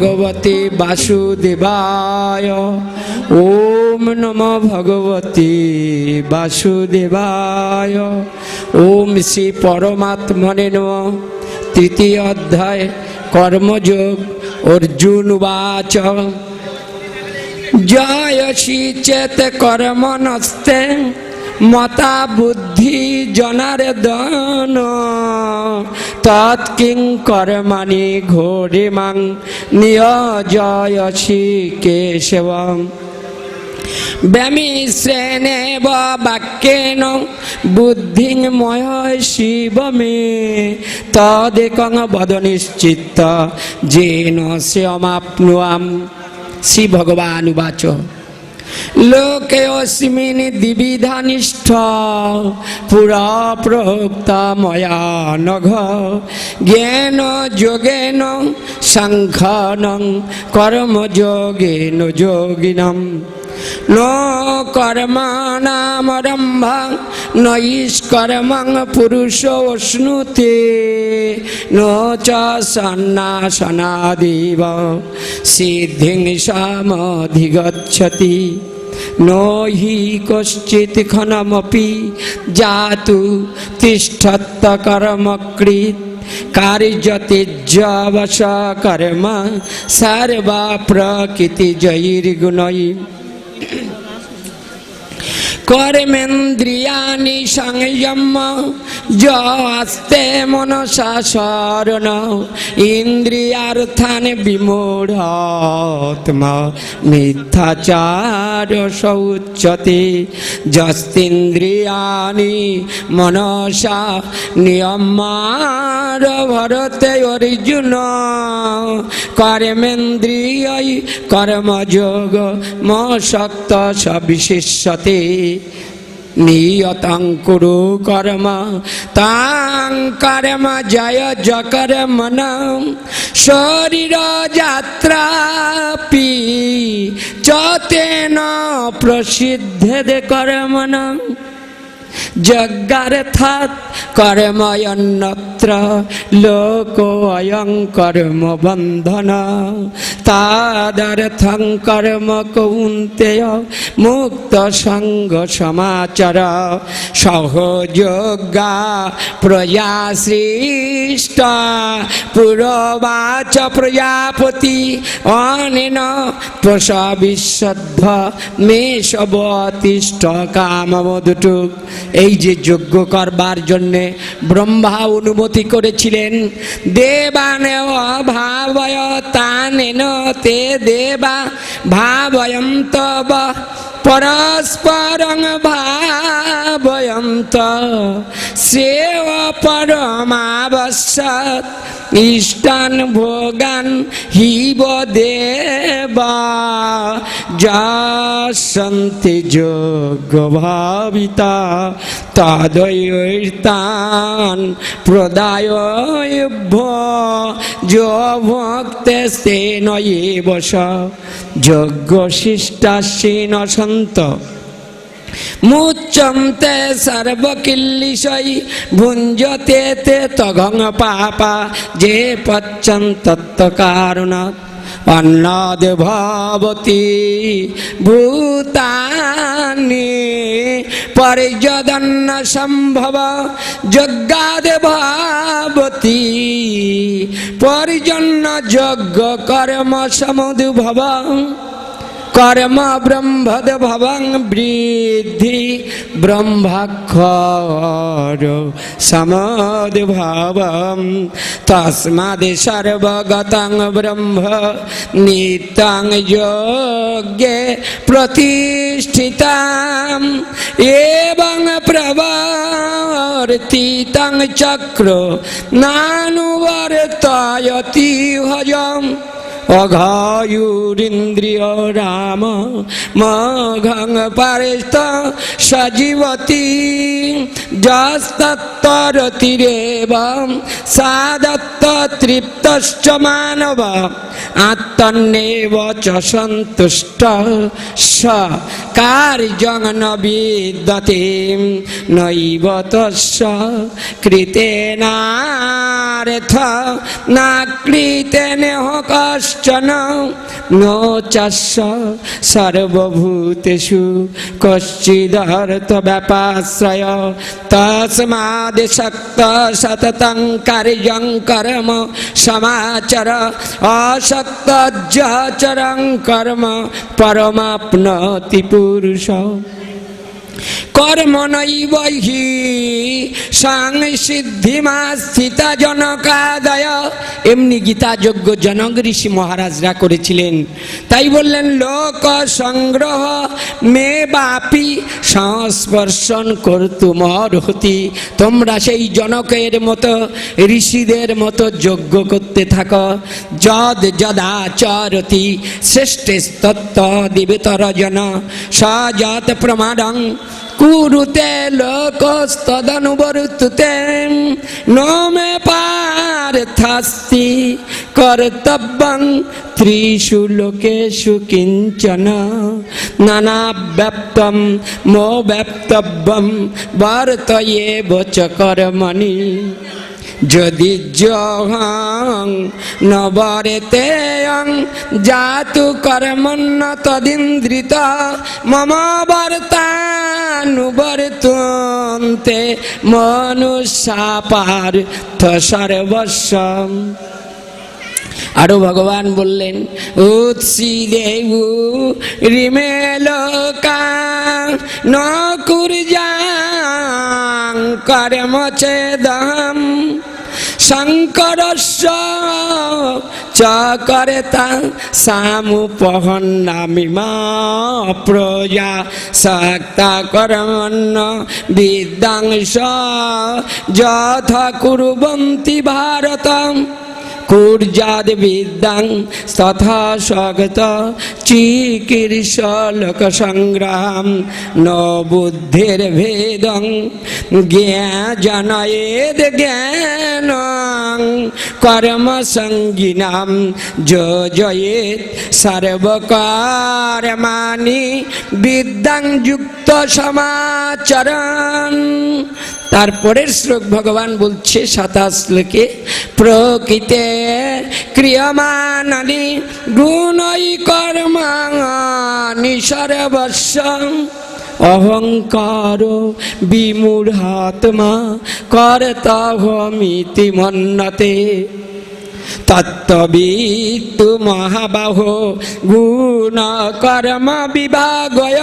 ভগবতে বাসুদেবায়। ওম নম ভগবতে বাসুদেবায়। ওম শ্রী পরমাত্মনে নম। তৃতীয় অধ্যায়, কর্মযোগ, অর্জুন বাচ জয়সি চেত কর্ম নস্তে, মতা বুদ্ধি জনার দন তৎকিং কর্মাণি ঘোরে মাং নিয়জয়সি কেশবম ব্যামিশ্রেণেব বাক্যেন, বুদ্ধিং ময় শিব মে, তদেকং বদ নিশ্চিত শ্রমাপ্নুয়াম শ্রী ভগবান উবাচ। লোকে অস্মিন দ্বিবিধানিষ্ঠ পুরা প্রোক্তা ময়া নঘ। জ্ঞান যোগেন সংখ্যানং কর্মযোগেন যোগিনম। ন কর্মাণামরম্ভ নৈষ্কর্মং পুরুষ অশ্নুতে ন চ সন্ন্যাসনাদিব সিদ্ধিং সামধিগচ্ছতি নো হি কশ্চিৎ ক্ষণমপি জাতু তিষ্ঠত্ত কর্মকৃত কর্ম সর্বা প্রকৃতি Thank you. কর্মেন্দ্রিয়ানি সংযম যস্তে মনসা শরণ ইন্দ্রিয়ার্থান বিমূঢ়াত্মা মিথ্যাচার সৌচ্যতে যস্তিন্দ্রিয়ানি মনসা নিয়মার ভরতে অর্জুন কর্মেন্দ্রিয় কর্মযোগ মশক্ত সবিশেষতে নিয়তং কুরু কর্ম তাং কর্ম জয় জকর্মন শরীর যাত্রাপি চতেন প্রসিদ্ধে কর্মন যজ্ঞার্থাৎ কর্ময়ন্নত্র লোক অয়ং কর্ম বন্ধন। তাদর্থং কর্ম কৌন্তেয়, মুক্ত সঙ্গ সমাচার। সহযোগা প্রজা সৃষ্ট, পুরবাচ প্রজাপতি, অনেন প্রসবিশ্বদ্ধ মেষবতিষ্ঠ কামমধুটুক এই যে যজ্ঞ করবার জন্যে ব্রহ্মা অনুমতি করেছিলেন দেবান ভাবয় তানেন তে দেবা, ভাবয়ম তব, পরস্পরং ভাবয়ন্ত সেব পরমাবশ্যত ইষ্টান ভোগান হিব দেবা যাসন্তি যোগ্য ভাবিতা তদৈতান প্রদায়ভ্য, যো ভক্তে সে নয়ে বস যজ্ঞ সন্ত। মুচ্যন্তে সর্বকিল্লিশৈ ভুঞ্জতে তে তঘং পাপা, যে পচ্ছন তত্ত্বকারণাৎ অন্নাদ ভবতি ভূতানি, পরিযদন্ন সম্ভব, যজ্ঞাদ ভবতি। পরিজন্য যজ্ঞ কর্ম সমুদ্ভব। কর্ম ব্রহ্মদ ভবং বৃদ্ধি ব্রহ্মাক্ষর সমদ্ভাবম তস্মাদ সর্বগতং ব্রহ্ম নিত্যং যোগ্যে প্রতিষ্ঠিতাম এবং প্রবর্তিতং চক্র নানুবর্তয়তি হজম অঘায়ুরিন্দ্রিয় রাম, মঘং পারিস্থ সজীবতী। যস্তত্তরতিরেব সাদত্ত তৃপ্তশ্চ মানব আত্মন্যেব চ সন্তুষ্ট স। কার্যং ন বিদ্যতে, নৈব তস্য কৃতেনার্থ। না কৃতেন কষ্ট কশ্চন নো সর্বভূতেষু কশ্চিদর্থ ব্যাপাশ্রয়। তস্মাদিশক্ত সততং কার্যং কর্ম সমাচর। অশক্ত চরং কর্ম পরমাপ্নতি পুরুষ। কর্মনৈব হি সংসিদ্ধিমা স্থিতা জনকাদয় এমনি গীতাযোগ্য জনক ঋষি মহারাজরা করেছিলেন। তাই বললেন লোক সংগ্রহ মে বাপি সংস্পর্শন করতুমর হতি তোমরা সেই জনকের মতো, ঋষিদের মতো যজ্ঞ করতে থাকো। যদ যদাচরতি শ্রেষ্ঠে তত্ত্ব দিবেতর জন সযত প্রমাদং কুরুতে লোকস্তদনুবর্তুতে নো মে পার্থাস্তি কর্তব্যং ত্রিষু লোকেষু কিঞ্চন নানা ব্যপ্তম মো ব্যপ্তব্যম বর্তয়ে বচ কর্মণি। যদি জহং নবরেতে অং জাতু কর্মণ্য তদিন্দ্রিত মম বর্তানুবর্তন্তে মনুষ্যাপার্থ সর্বস্বম। আরও ভগবান বললেন উৎসি দেবু রিমে লোকা ন কুর্যাং কর্ম ছেদম শঙ্করস্য সামু করেতা সামুপহন্নামিমা প্রজা সক্তা করমন্ন বিদ্যাংশ। যথা কুরুবন্তি ভারতম। কুর্যাদ বিদ্যাং তথা স্বগত লোক সংগ্রাম ন বুদ্ধির ভেদং জ্ঞান কর্ম সঙ্গিনাম যোজয়েত সর্বকর্মাণি বিদ্যাং যুক্ত সমাচরণ। তারপরের শ্লোক ভগবান বলছে সাতাশ শ্লোকে, প্রকৃতে ক্রিয়মাণানি গুণই কর্মাণি সর্বস্ব। অহংকার বিমূঢ়াত্মা কর্তহমিতি মন্নতে। তত্ত্ববিত্তু মহাবাহ গুণ কর্ম বিভাগয়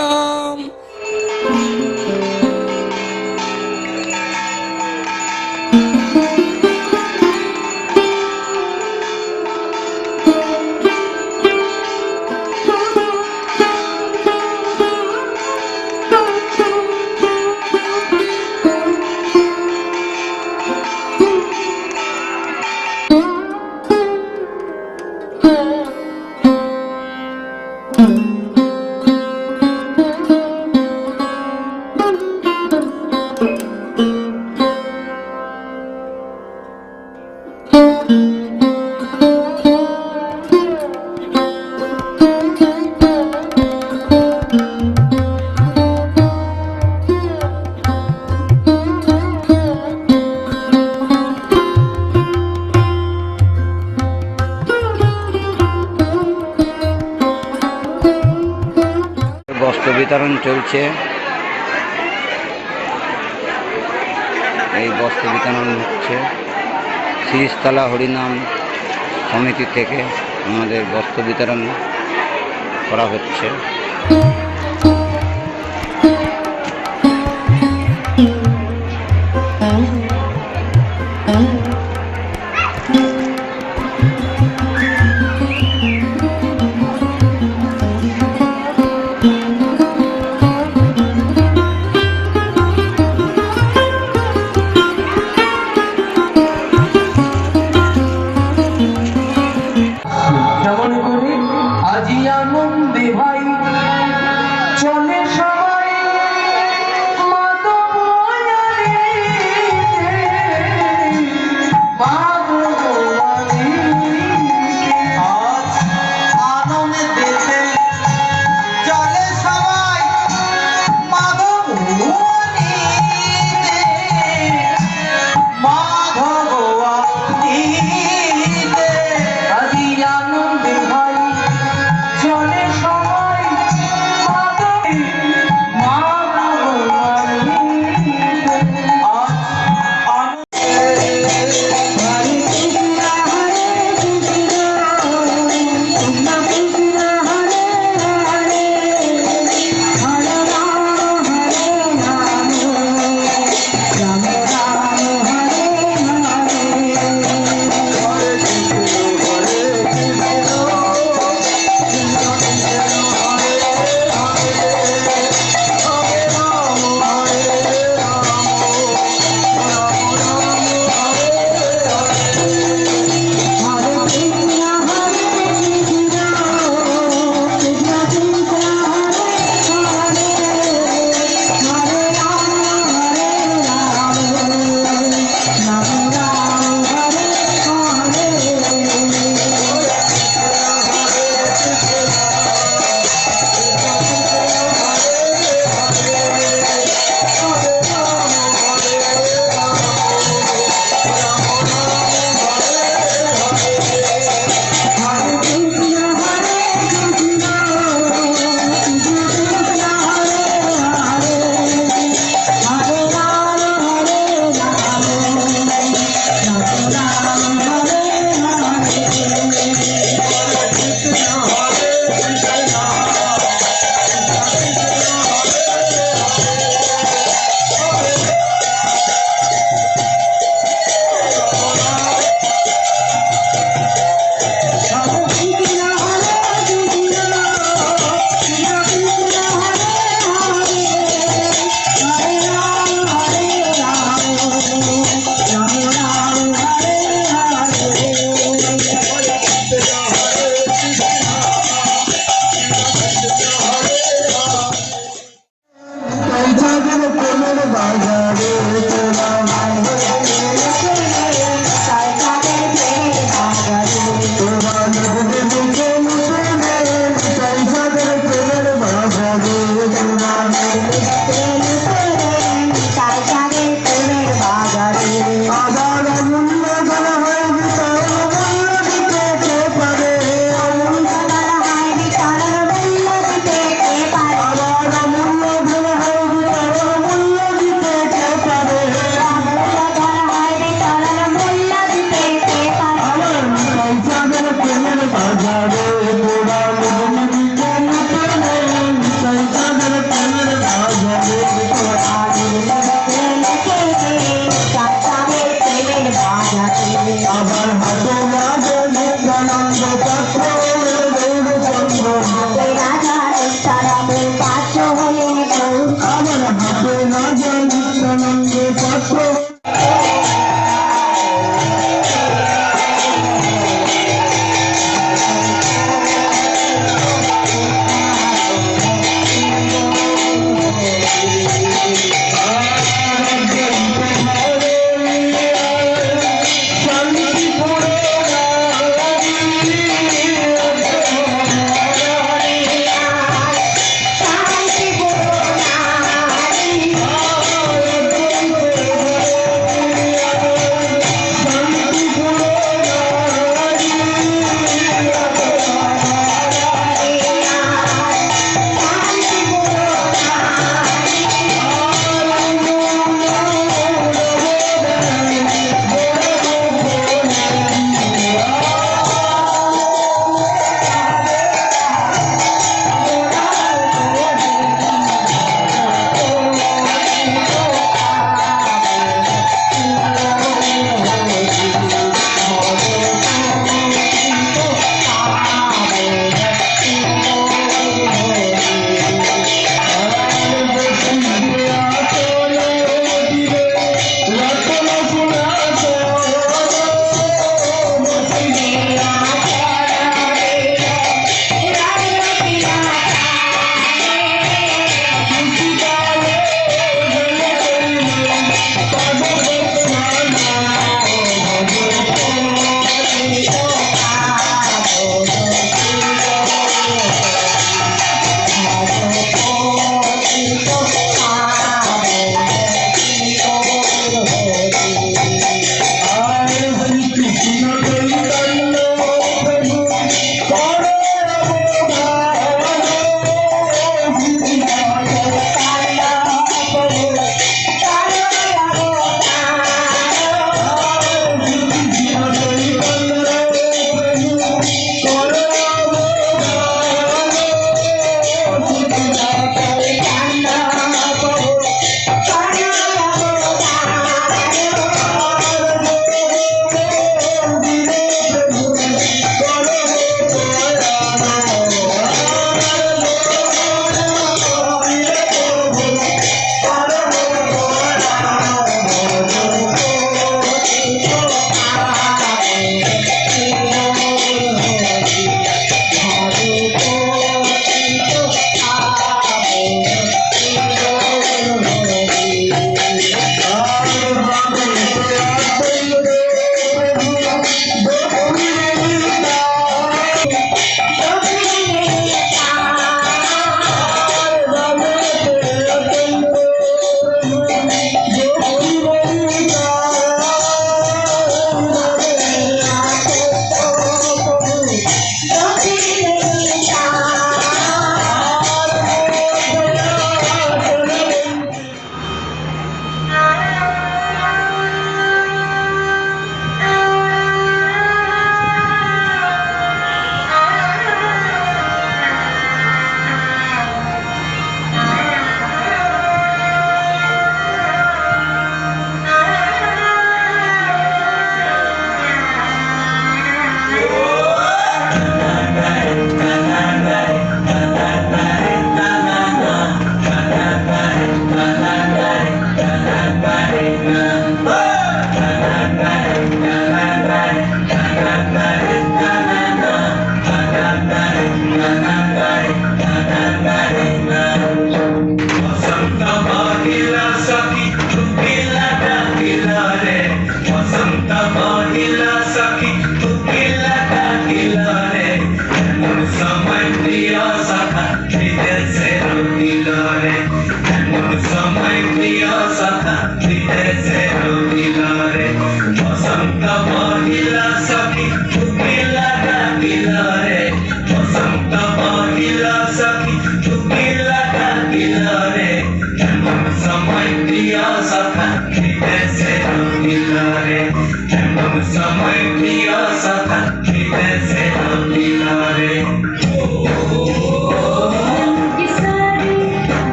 বিতরণ চলছে। এই বস্ত্র বিতরণ হচ্ছে। শ্রীস্তলা হরিনাম সমিতি থেকে আমাদের বস্ত্র বিতরণ করা হচ্ছে।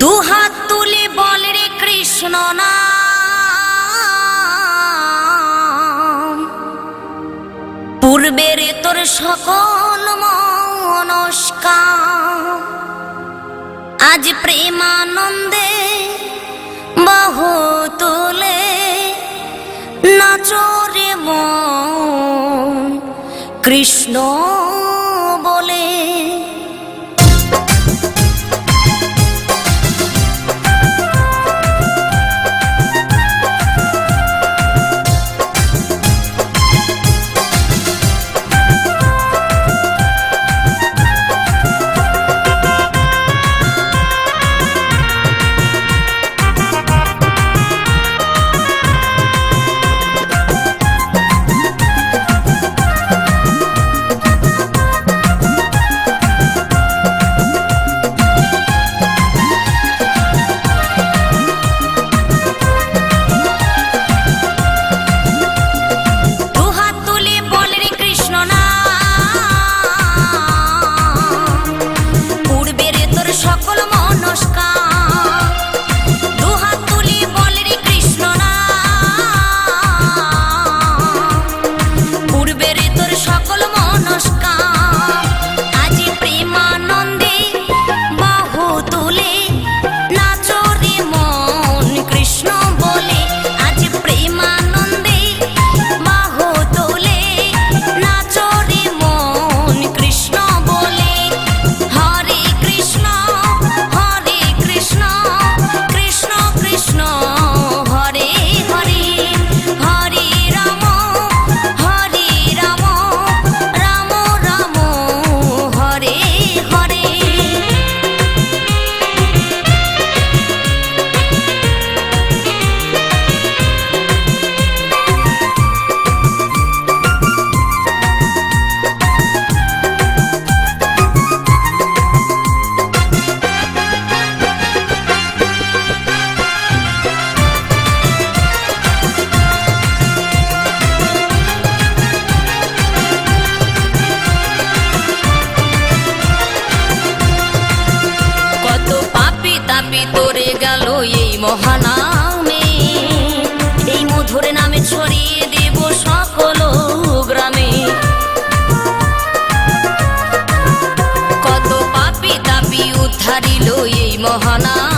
দুহাত তুলে বল রে কৃষ্ণ না পূর্বের তোর সকল মনস্কা আজ প্রেমানন্দে বাহু তুলে নাচরে মন। কৃষ্ণ মহানামে এই মধুর নামে ছড়িয়ে দেব সকল গ্রামে কত পাপি তাপি উদ্ধারিল এই মহানাম